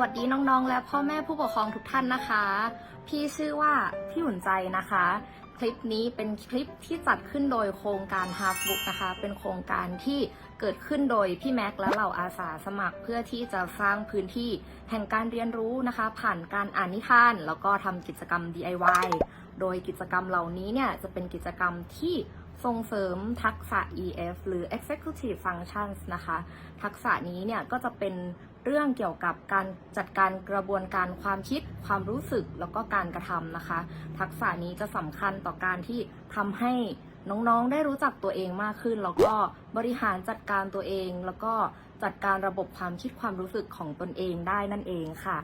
วัสดีน้องๆ และพ่อแม่ผู้ปกครองทุกท่านนะคะ พี่ชื่อว่าพี่หุ่นใจนะคะ คลิปนี้เป็นคลิปที่จัดขึ้นโดยโครงการ Half Book นะคะ เป็นโครงการที่เกิดขึ้นโดยพี่แม็กและเหล่าอาสาสมัคร เพื่อที่จะสร้างพื้นที่แห่งการเรียนรู้นะคะ ผ่านการอ่านนิทาน แล้วก็ทำกิจกรรม DIY โดยกิจกรรมเหล่านี้เนี่ยจะเป็นกิจกรรมที่ส่งเสริมทักษะ EF หรือ Executive Functions นะคะ ทักษะนี้เนี่ยก็จะเป็น เรื่องเกี่ยวกับการจัดการกระบวนการความคิด ความรู้สึกแล้วก็การกระทำนะคะ ทักษะนี้จะสำคัญต่อการที่ทำให้น้องๆ ได้รู้จักตัวเองมากขึ้น แล้วก็บริหารจัดการตัวเอง แล้วก็จัดการระบบความคิดความรู้สึกของตนเองได้นั่นเองค่ะ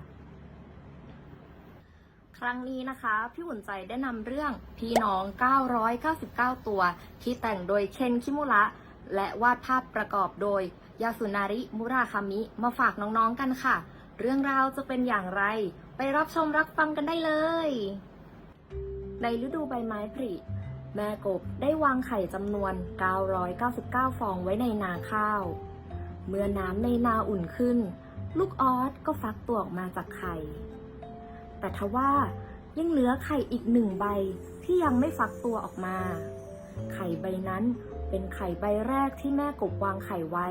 ครั้งนี้นะคะ พี่หุ่นใจได้นำเรื่องพี่น้อง 999 ตัว ที่แต่งโดยเคนคิมุระและวาดภาพประกอบโดย ยาสุนาริมุราคามิ มาฝากน้องๆกันค่ะ เรื่องราวจะเป็นอย่างไร ไปรับชมรับฟังกันได้เลย ในฤดูใบไม้ผลิแม่กบได้วางไข่จำนวน 999 ฟองไว้ในนาข้าว เมื่อน้ำในนาอุ่นขึ้น ลูกออสก็ฟักตัวออกมาจากไข่ แต่ทว่ายังเหลือไข่อีกหนึ่งใบที่ยังไม่ฟักตัวออกมา ไข่ใบนั้น เป็นไข่ใบแรกที่แม่กบวางไข่ไว้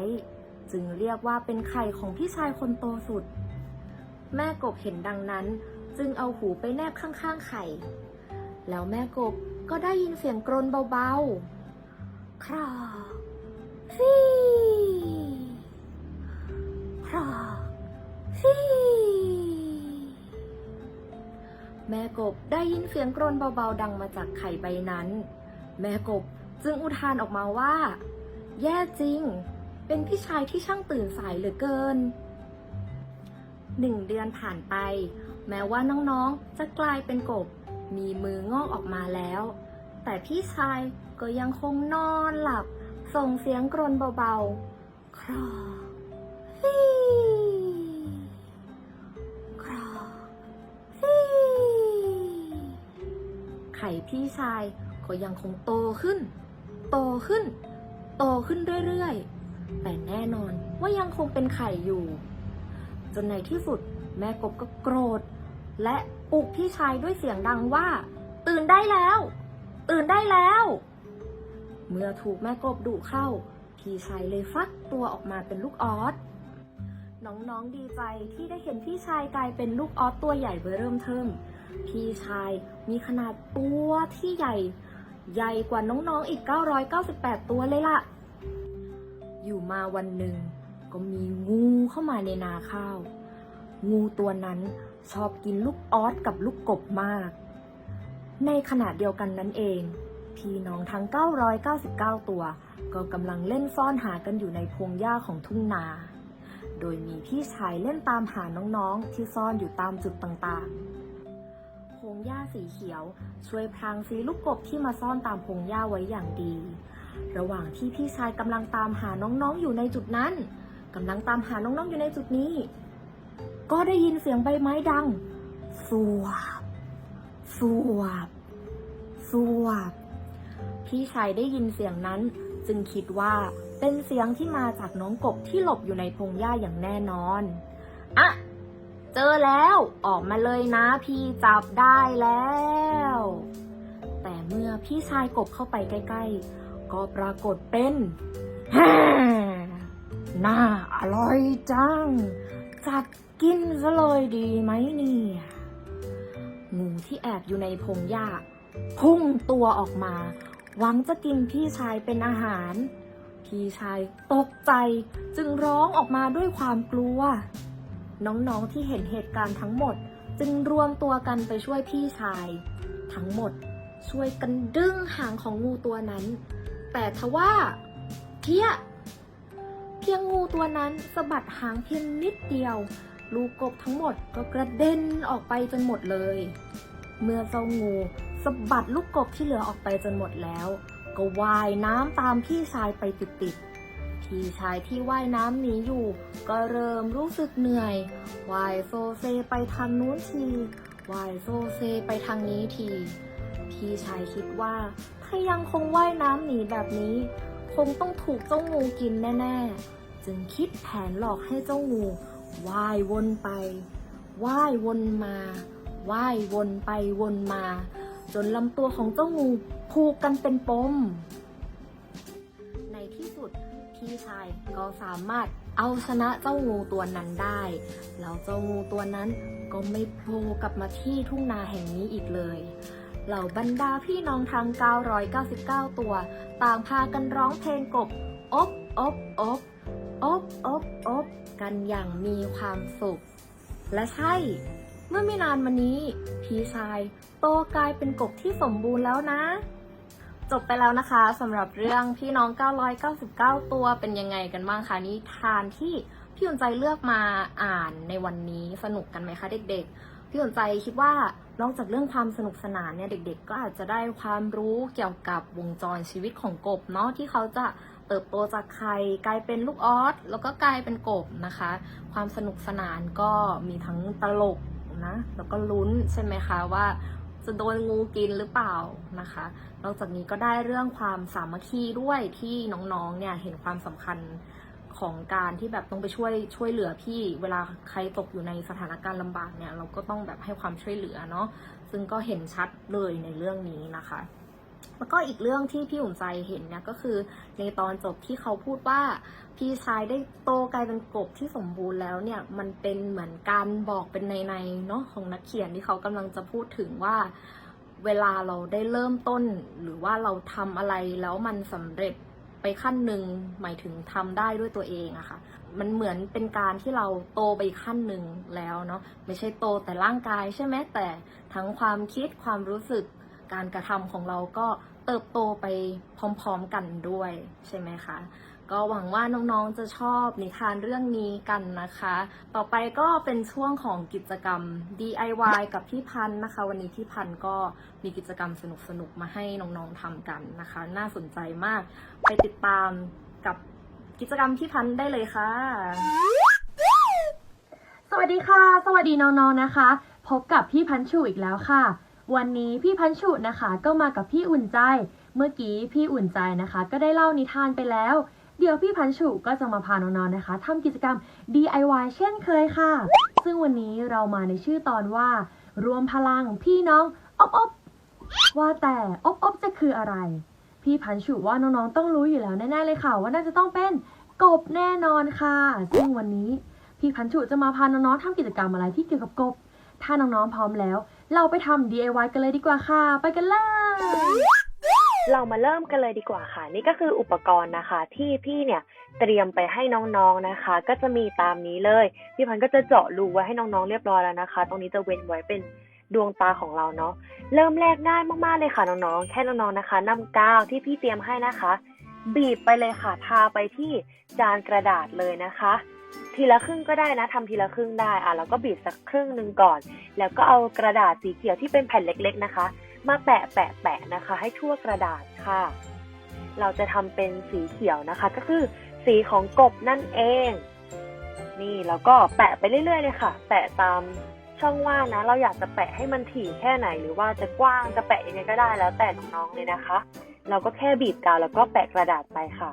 จึงเรียกว่าเป็นไข่ของพี่ชายคนโตสุด แม่กบเห็นดังนั้น จึงเอาหูไปแนบข้างๆไข่ แล้วแม่กบก็ได้ยินเสียงกรนเบาๆ ครอฟีครอฟีแม่กบได้ยินเสียงกรนเบาๆดังมาจากไข่ใบนั้น แม่กบ จึงอุทานออกมาว่า แย่จริง เป็นพี่ชายที่ช่างตื่นสายเหลือเกินหนึ่งเดือนผ่านไป แม้ว่าน้องๆจะกลายเป็นกบ มีมืองอกออกมาแล้ว แต่พี่ชายก็ยังคงนอนหลับ ส่งเสียงกรนเบาๆ ครอฟีครอฟีไข่พี่ชายก็ยังคงโตขึ้น โตขึ้น โตขึ้นเรื่อยๆ แต่แน่นอนว่ายังคงเป็นไข่อยู่ จนในที่สุดแม่กบก็โกรธ และปลุกพี่ชายด้วยเสียงดังว่า ตื่นได้แล้ว ตื่นได้แล้ว เมื่อถูกแม่กบดุเข้า พี่ชายเลยฟักตัวออกมาเป็นลูกออสน้องๆดีใจที่ได้เห็นพี่ชายกลายเป็นลูกออสตัวใหญ่เบอเริ่มเทิมพี่ชายมีขนาดตัวที่ใหญ่ ใหญ่กว่าน้องๆอีก 998 ตัวเลยล่ะ อยู่มาวันหนึ่ง ก็มีงูเข้ามาในนาข้าว งูตัวนั้นชอบกินลูกออสกับลูกกบมาก ในขณะเดียวกันนั้นเอง พี่น้องทั้ง 999 ตัว ก็กำลังเล่นซ่อนหากันอยู่ในพงหญ้าของทุ่งนา โดยมีพี่ชายเล่นตามหาน้องๆที่ซ่อนอยู่ตามจุดต่างๆ สีเขียว ช่วยพรางซีลูกกบที่มาซ่อนตามพงหญ้าไว้อย่างดี ระหว่างที่พี่ชายกำลังตามหาน้องๆอยู่ในจุดนั้นกำลังตามหาน้องๆอยู่ในจุดนี้ ก็ได้ยินเสียงใบไม้ดัง สวบ สวบ สวบ พี่ชายได้ยินเสียงนั้น จึงคิดว่าเป็นเสียงที่มาจากน้องกบที่หลบอยู่ในพงหญ้าอย่างแน่นอน อะ เจอแล้วออกมาเลยนะพี่จับได้แล้ว แต่เมื่อพี่ชายกบเข้าไปใกล้ ๆ ก็ปรากฏเป็นแฮ่น่าอร่อยจัง จับกินซะเลยดีไหมเนี่ยงูที่แอบอยู่ในพงหญ้าพุ่งตัวออกมา หวังจะกินพี่ชายเป็นอาหาร พี่ชายตกใจจึงร้องออกมาด้วยความกลัว น้องๆที่เห็นเหตุการณ์ทั้งหมด จึงรวมตัวกันไปช่วยพี่ชาย ทั้งหมดช่วยกันดึงหางของงูตัวนั้น แต่ทว่าเพี้ยเพียงงูตัวนั้นสะบัดหางเพียงนิดเดียว ลูกกบทั้งหมดก็กระเด็นออกไปจนหมดเลย เมื่อเจ้างูสะบัดลูกกบที่เหลือออกไปจนหมดแล้ว ก็ว่ายน้ำตามพี่ชายไปติดๆ พี่ชายที่ว่ายน้ำหนีอยู่ ก็เริ่มรู้สึกเหนื่อย ว่ายโซเซไปทางนู้นที ว่ายโซเซไปทางนี้ที พี่ชายคิดว่า ถ้ายังคงว่ายน้ำหนีแบบนี้ คงต้องถูกเจ้างูกินแน่ๆ จึงคิดแผนหลอกให้เจ้างูว่ายวนไป ว่ายวนมา ว่ายวนไปวนมา จนลำตัวของเจ้างูผูกกันเป็นปม พี่ชายก็สามารถเอาชนะเจ้างูตัวนั้นได้ แล้วเจ้างูตัวนั้นก็ไม่โผล่กลับมาที่ทุ่งนาแห่งนี้อีกเลย เหล่าบรรดาพี่น้องทั้ง 999 ตัว ต่างพากันร้องเพลงกบ อบอบอบอบอบอบกันอย่างมีความสุข และใช่ เมื่อไม่นานมานี้ พี่ชายโตกลายเป็นกบที่สมบูรณ์แล้วนะ จบไปแล้วนะคะสำหรับเรื่องพี่น้อง 999 ตัวเป็นยังไงกันบ้างคะนิทานที่พี่อุ่นใจเลือกมาอ่านในวันนี้สนุกกันไหมคะเด็กๆ พี่อุ่นใจคิดว่านอกจากเรื่องความสนุกสนานเนี่ยเด็ก ๆ ก็อาจจะได้ความรู้เกี่ยวกับวงจรชีวิตของกบเนาะที่เขาจะเติบโตจากไข่กลายเป็นลูกออสแล้วก็กลายเป็นกบนะคะ ความสนุกสนานก็มีทั้งตลกนะแล้วก็ลุ้นใช่ไหมคะว่า จะโดนงูกินหรือเปล่านะคะ นอกจากนี้ก็ได้เรื่องความสามัคคีด้วยที่น้องๆเนี่ยเห็นความสำคัญของการที่แบบต้องไปช่วยช่วยเหลือพี่เวลาใครตกอยู่ในสถานการณ์ลำบากเนี่ยเราก็ต้องแบบให้ความช่วยเหลือเนาะซึ่งก็เห็นชัดเลยในเรื่องนี้นะคะ แล้วก็อีกเรื่องที่พี่อุ่นใจเห็นเนี่ยก็คือในตอนจบที่เขาพูดว่าพี่ชายได้โตกลายเป็นกบที่สมบูรณ์แล้วเนี่ยมันเป็นเหมือนการบอกเป็นในในเนาะของนักเขียนที่เขากำลังจะพูดถึงว่าเวลาเราได้เริ่มต้น หรือว่าเราทำอะไรแล้วมันสำเร็จไปขั้นหนึ่งหมายถึงทำได้ด้วยตัวเองอะค่ะ มันเหมือนเป็นการที่เราโตไปขั้นหนึ่งแล้วเนาะไม่ใช่โตแต่ร่างกายใช่ไหมแต่ทั้งความคิดความรู้สึก การกระทำของเราก็เติบโตไปพร้อมๆกันด้วยใช่ไหมคะก็หวังว่าน้องๆจะชอบนิทานเรื่องนี้กันนะคะ ต่อไปก็เป็นช่วงของกิจกรรม DIY กับพี่พันธ์นะคะ วันนี้พี่พันธ์ก็มีกิจกรรมสนุกๆมาให้น้องๆทำกันนะคะ น่าสนใจมาก ไปติดตามกับกิจกรรมพี่พันธ์ได้เลยค่ะ สวัสดีค่ะ สวัสดีน้องๆนะคะ พบกับพี่พันชูอีกแล้วค่ะ วันนี้พี่พันชูนะคะ ก็มากับพี่อุ่นใจ เมื่อกี้พี่อุ่นใจนะคะ ก็ได้เล่านิทานไปแล้ว เดี๋ยวพี่พันชูก็จะมาพาน้องๆนะคะทำกิจกรรม DIY เช่นเคยค่ะ ซึ่งวันนี้เรามาในชื่อตอนว่า รวมพลังพี่น้องอบอบว่าแต่อบอบจะคืออะไร พี่พันชูว่าน้องๆต้องรู้อยู่แล้วแน่ๆเลยค่ะ ว่าน่าจะต้องเป็นกบแน่นอนค่ะ ซึ่งวันนี้พี่พันธุจะมาพาน้องๆทำกิจกรรมอะไรที่เกี่ยวกับกบ ถ้าน้องๆพร้อมแล้ว เราไปทำ DIY กันเลยดีกว่าค่ะ ไปกันเลย เรามาเริ่มกันเลยดีกว่าค่ะ นี่ก็คืออุปกรณ์นะคะ ที่พี่เนี่ยเตรียมไปให้น้องๆนะคะ ก็จะมีตามนี้เลย พี่พันก็จะเจาะรูไว้ให้น้องๆเรียบร้อยแล้วนะคะ ตรงนี้จะเว้นไว้เป็นดวงตาของเราเนาะเริ่มแรกง่ายมากๆเลยค่ะน้องๆแค่น้องๆนะคะนำกาวที่พี่เตรียมให้นะคะ บีบไปเลยค่ะทาไปที่จานกระดาษเลยนะคะ ทีละครึ่งก็ได้นะทำทีละครึ่งได้อะแล้วก็บีบสักครึ่งหนึ่งก่อน แล้วก็เอากระดาษสีเขียวที่เป็นแผ่นเล็ก ๆนะคะ มาแปะแปะแปะนะคะ ให้ทั่วกระดาษค่ะ เราจะทำเป็นสีเขียวนะคะ ก็คือสีของกบนั่นเอง นี่แล้วก็แปะไปเรื่อยๆเลยค่ะ แปะตามช่องว่างนะ เราอยากจะแปะให้มันถี่แค่ไหน หรือว่าจะกว้างจะแปะยังไงก็ได้แล้วแต่น้องๆเลยนะคะ เราก็แค่บีบกาวแล้วก็แปะกระดาษไปค่ะ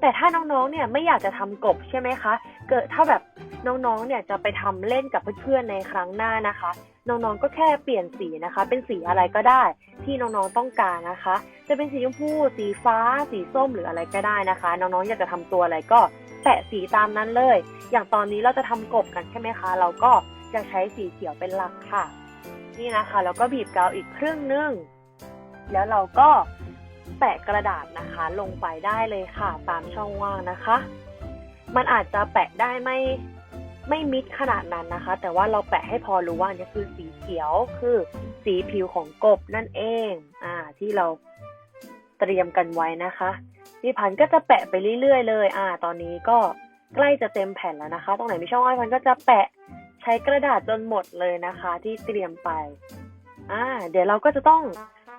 แต่ถ้าน้องๆเนี่ยไม่อยากจะทำกบใช่ไหมคะ เกิดถ้าแบบน้องๆ เนี่ยจะไปทำเล่นกับเพื่อนๆ ในครั้งหน้านะคะ น้องๆ ก็แค่เปลี่ยนสีนะคะ เป็นสีอะไรก็ได้ ที่น้องๆ ต้องการนะคะ จะเป็นสีชมพู สีฟ้า สีส้มหรืออะไรก็ได้นะคะ น้องๆ อยากจะทำตัวอะไรก็แปะสีตามนั้นเลย อย่างตอนนี้เราจะทำกบกันใช่ไหมคะ เราก็จะใช้สีเขียวเป็นหลักค่ะ นี่นะคะ แล้วก็บีบกาวอีกครึ่งนึง แล้วเราก็แปะกระดาษนะคะ ลงไปได้เลยค่ะ ตามช่องว่างนะคะ มันอาจจะแปะได้ไม่ไม่มิดขนาดนั้นนะคะ แต่ว่าเราแปะให้พอรู้ว่านนี้คือสีเขียวคือสีผิวของกบนั่นเอง อ่า ที่เราเตรียมกันไว้นะคะพี่พันก็จะแปะไปเรื่อยๆเลย อ่า ตอนนี้ก็ใกล้จะเต็มแผ่นแล้วนะคะ ตรงไหนไม่ช่องว่างพันก็จะแปะใช้กระดาษจนหมดเลยนะคะ ที่เตรียมไป อ่า เดี๋ยวเราก็จะต้อง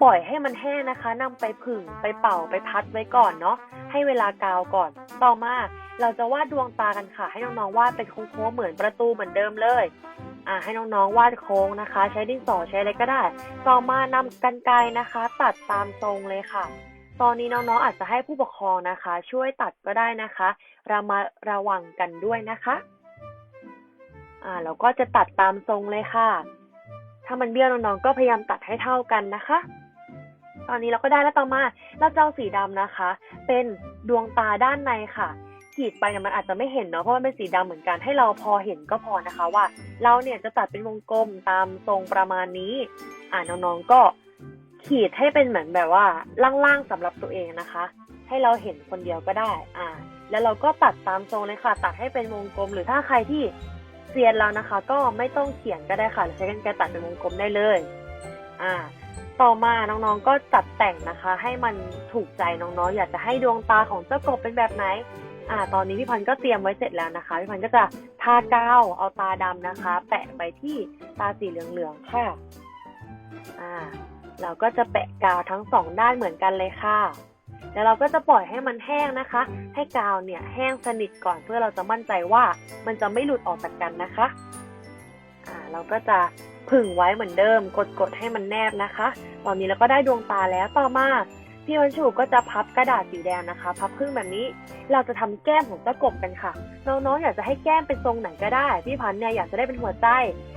ปล่อยให้มันแห้งนะคะนำไปผึ่งไปเป่าไปพัดไว้ก่อนเนาะให้เวลากาวก่อนต่อมา เราจะวาดดวงตากันค่ะ ให้น้องๆวาดเป็นโค้งๆเหมือนประตูเหมือนเดิมเลยอ่าให้น้องๆวาดโค้งนะคะ ใช้ดินสอใช้อะไรก็ได้ ต่อมานำกันไกรนะคะ ตัดตามทรงเลยค่ะ ตอนนี้น้องๆอาจจะให้ผู้ปกครองนะคะ ช่วยตัดก็ได้นะคะเรามาระวังกันด้วยนะคะอ่าเราก็จะตัดตามทรงเลยค่ะ ถ้ามันเบี้ยวน้องๆก็พยายามตัดให้เท่ากันนะคะตอนนี้เราก็ได้แล้วต่อมาเราจะเอาสีดำนะคะ เป็นดวงตาด้านในค่ะ ขีดไปเนี่ยมันอาจจะไม่เห็นเนาะเพราะมันเป็นสีดำเหมือนกันให้เราพอเห็นก็พอนะคะว่า เราเนี่ยจะตัดเป็นวงกลมตามทรงประมาณนี้ อ่าน้องๆก็ขีดให้เป็นเหมือนแบบว่าล่างๆสำหรับตัวเองนะคะ ให้เราเห็นคนเดียวก็ได้ อ่า แล้วเราก็ตัดตามทรงเลยค่ะ ตัดให้เป็นวงกลม หรือถ้าใครที่เซียนแล้วนะคะ ก็ไม่ต้องเขียนก็ได้ค่ะใช้กันไกรตัดเป็นวงกลมได้เลย อ่า ต่อมาน้องๆก็จัดแต่งนะคะ ให้มันถูกใจน้องๆ อยากจะให้ดวงตาของเจ้ากบเป็นแบบไหน อ่า ตอนนี้พี่พันธ์ก็เตรียมไว้เสร็จแล้วนะคะ พี่พันธ์ก็จะทากาวเอาตาดำนะคะ แปะไปที่ตาสีเหลืองๆค่ะ อ่า เราก็จะแปะกาวทั้งสองด้านเหมือนกันเลยค่ะ แล้วเราก็จะปล่อยให้มันแห้งนะคะ ให้กาวเนี่ยแห้งสนิทก่อนเพื่อเราจะมั่นใจว่ามันจะไม่หลุดออกจากกันนะคะ อ่า เราก็จะผึ่งไว้เหมือนเดิม กดๆให้มันแนบนะคะ ตอนนี้เราก็ได้ดวงตาแล้วต่อมา พี่วันชูก็จะพับกระดาษสีแดงนะคะ พับครึ่งแบบนี้ เราจะทำแก้มของเจ้ากบกันค่ะ น้องๆอยากจะให้แก้มเป็นทรงไหนก็ได้ พี่พันเนี่ยอยากจะได้เป็นหัวใจ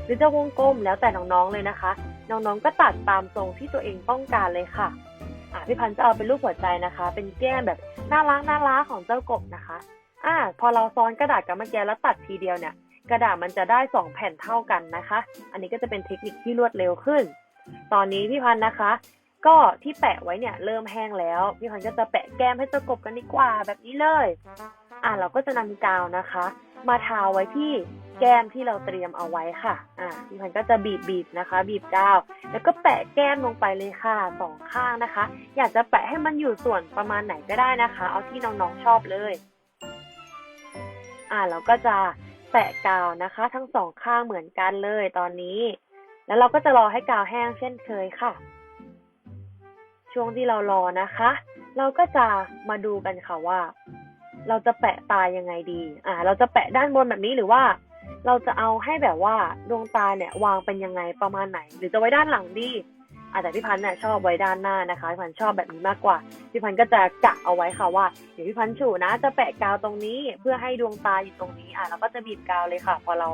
หรือจะวงกลมแล้วแต่น้องๆเลยนะคะ น้องๆก็ตัดตามทรงที่ตัวเองต้องการเลยค่ะอ่าพี่พันจะเอาเป็นรูปหัวใจนะคะ เป็นแก้มแบบน่ารักน่ารักของเจ้ากบนะคะอ่าพอเราซ้อนกระดาษกับเมื่อกี้แล้วตัดทีเดียวเนี่ย กระดาษมันจะได้สองแผ่นเท่ากันนะคะ อันนี้ก็จะเป็นเทคนิคที่รวดเร็วขึ้น ตอนนี้พี่พันนะคะ ก็ที่แปะไว้เนี่ยเริ่มแห้งแล้วพี่พันธ์ก็จะแปะแก้มให้เจ้ากบกันดีกว่าแบบนี้เลย อ่าเราก็จะนำกาวนะคะ มาทาไว้ที่แก้มที่เราเตรียมเอาไว้ค่ะ อ่าพี่พันธ์ก็จะบีบบีบนะคะ บีบกาว แล้วก็แปะแก้มลงไปเลยค่ะสองข้างนะคะ อยากจะแปะให้มันอยู่ส่วนประมาณไหนก็ได้นะคะ เอาที่น้องๆชอบเลย อ่าเราก็จะแปะกาวนะคะ ทั้งสองข้างเหมือนกันเลยตอนนี้ แล้วเราก็จะรอให้กาวแห้งเช่นเคยค่ะ ช่วงที่เรารอนะคะ เราก็จะมาดูกันค่ะว่า เราจะแปะตายังไงดี อ่า เราจะแปะด้านบนแบบนี้หรือว่า เราจะเอาให้แบบว่าดวงตาเนี่ยวางเป็นยังไงประมาณไหน หรือจะไว้ด้านหลังดีอาแต่พี่พันธ์เนี่ยชอบไว้ด้านหน้านะคะพี่พันธ์ชอบแบบนี้มากกว่าพี่พันธ์ก็จะกะเอาไว้ค่ะว่าเดี๋ยวพี่พันธ์ฉูนะ จะแปะกาวตรงนี้เพื่อให้ดวงตาอยู่ตรงนี้อะเราก็จะบีบกาวเลยค่ะ พอเรา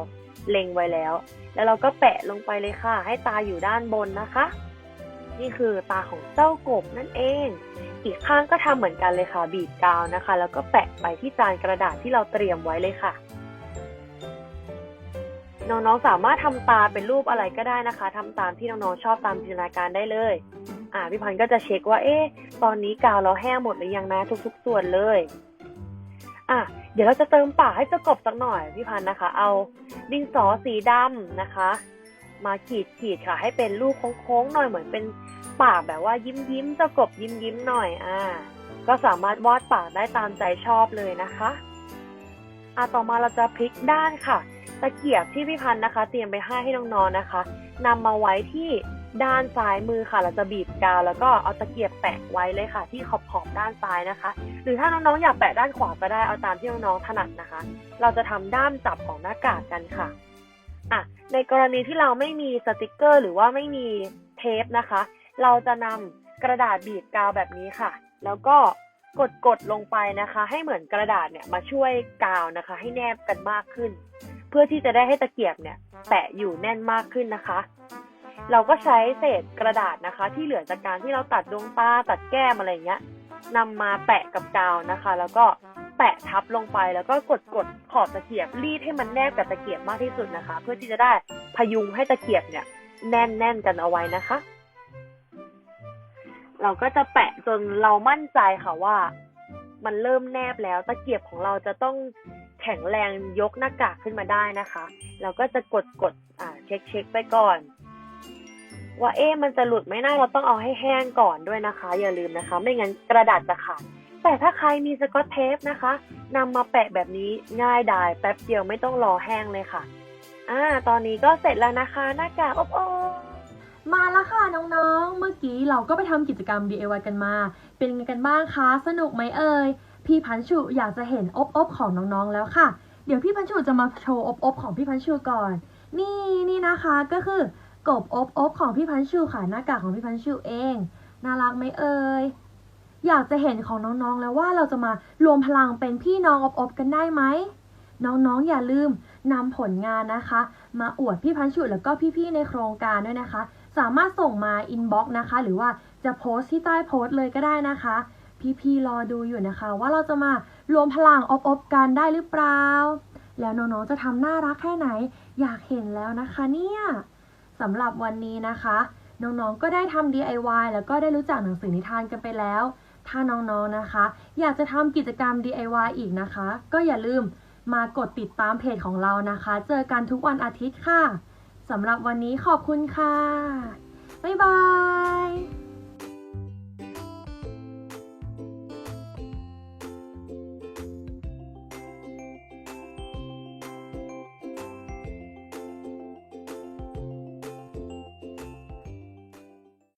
เล็งไว้แล้ว แล้วเราก็แปะลงไปเลยค่ะ ให้ตาอยู่ด้านบนนะคะ นี่คือตาของเจ้ากบนั่นเอง อีกข้างก็ทำเหมือนกันเลยค่ะ บีบกาวนะคะ แล้วก็แปะไปที่จานกระดาษที่เราเตรียมไว้เลยค่ะ น้องๆสามารถทำตาเป็นรูปอะไรก็ได้นะคะทำตามที่น้องๆชอบตามจินตนาการได้เลย อ่าพี่พันธ์ก็จะเช็คว่า เอ๊ะตอนนี้กาวเราแห้งหมดหรือยังนะทุก ๆ ส่วนเลยอะเดี๋ยวเราจะเติมปากให้เจ้ากบสักหน่อยพี่พันธ์นะคะ เอาดินสอสีดำนะคะ มาขีดขีดค่ะ ให้เป็นรูปโค้งๆหน่อยเหมือนเป็น ปากแบบว่ายิ้มยิ้มจ้ากบยิ้มยิ้มหน่อยอ่า ก็สามารถวาดปากได้ตามใจชอบเลยนะคะอะต่อมาเราจะพลิกด้านค่ะ ตะเกียบที่พี่พันธ์นะคะ เตรียมไปให้ให้น้องๆนะคะนำมาไว้ที่ด้านซ้ายมือค่ะ เราจะบีบกาวแล้วก็เอาตะเกียบแปะไว้เลยค่ะ ที่ขอบขอบด้านซ้ายนะคะ หรือถ้าน้องๆอยากแปะด้านขวาก็ได้เอาตามที่น้องๆถนัดนะคะ เราจะทำด้ามจับของหน้ากากกันค่ะอะในกรณีที่เราไม่มีสติกเกอร์ หรือว่าไม่มีเทปนะคะ เราจะนำกระดาษบีบกาวแบบนี้ค่ะ แล้วก็กดกดๆลงไปนะคะ ให้เหมือนกระดาษเนี่ยมาช่วยกาวนะคะ ให้แนบกันมากขึ้น เพื่อที่จะได้ให้ตะเกียบเนี่ยแปะอยู่แน่นมากขึ้นนะคะ เราก็ใช้เศษกระดาษนะคะ ที่เหลือจากการที่เราตัดดวงตาตัดแก้มอะไรเงี้ยนำมาแปะกับกาวนะคะ แล้วก็แปะทับลงไปแล้วก็กดกดขอบตะเกียบรีดให้มันแนบกับตะเกียบมากที่สุดนะคะ เพื่อที่จะได้พยุงให้ตะเกียบเนี่ยแน่นแน่นๆกันเอาไว้นะคะ เราก็จะแปะจนเรามั่นใจค่ะว่า มันเริ่มแนบแล้วตะเกียบของเราจะต้องแข็งแรงยกหน้ากากขึ้นมาได้นะคะ เราก็จะกดกดอ่าเช็คเช็คไปก่อน ว่าเอ๊มันจะหลุดไหมนะเราต้องเอาให้แห้งก่อนด้วยนะคะ อย่าลืมนะคะ ไม่งั้นกระดาษจะขาดแต่ถ้าใครมีสกอตเทปนะคะนำมาแปะแบบนี้ง่ายดายแป๊บเดียวไม่ต้องรอแห้งเลยค่ะอ่าตอนนี้ก็เสร็จแล้วนะคะ หน้ากากอบโอบ มาแล้วค่ะน้องๆ เมื่อกี้เราก็ไปทำกิจกรรม DIY กันมา เป็นไงกันบ้างคะ สนุกไหมเอ่ย พี่พันชุอยากจะเห็นอบอบของน้องๆ แล้วค่ะ เดี๋ยวพี่พันชุจะมาโชว์อบอบของพี่พันชุก่อน นี่นี่นะคะก็คือกบอบอบของพี่พันชุค่ะหน้ากากของพี่พันชุเอง น่ารักไหมเอ่ย อยากจะเห็นของน้องๆ แล้วว่าเราจะมารวมพลังเป็นพี่น้องอบอบกันได้ไหมน้องๆ อย่าลืมนำผลงานนะคะ มาอวดพี่พันชุแล้วก็พี่ๆ ในโครงการด้วยนะคะ สามารถส่งมาอินบ็อกซ์นะคะ หรือว่าจะโพสต์ที่ใต้โพสต์เลยก็ได้นะคะ พี่ๆรอดูอยู่นะคะ ว่าเราจะมารวมพลังอบๆกันได้หรือเปล่า แล้วน้องๆจะทำน่ารักแค่ไหน อยากเห็นแล้วนะคะเนี่ยสำหรับวันนี้นะคะ น้องๆก็ได้ทำ DIY แล้วก็ได้รู้จักหนังสือนิทานกันไปแล้วถ้าน้องๆนะคะ อยากจะทำกิจกรรม DIY อีกนะคะ ก็อย่าลืมมากดติดตามเพจของเรานะคะ เจอกันทุกวันอาทิตย์ค่ะ สำหรับวันนี้ขอบคุณค่ะ บ๊ายบาย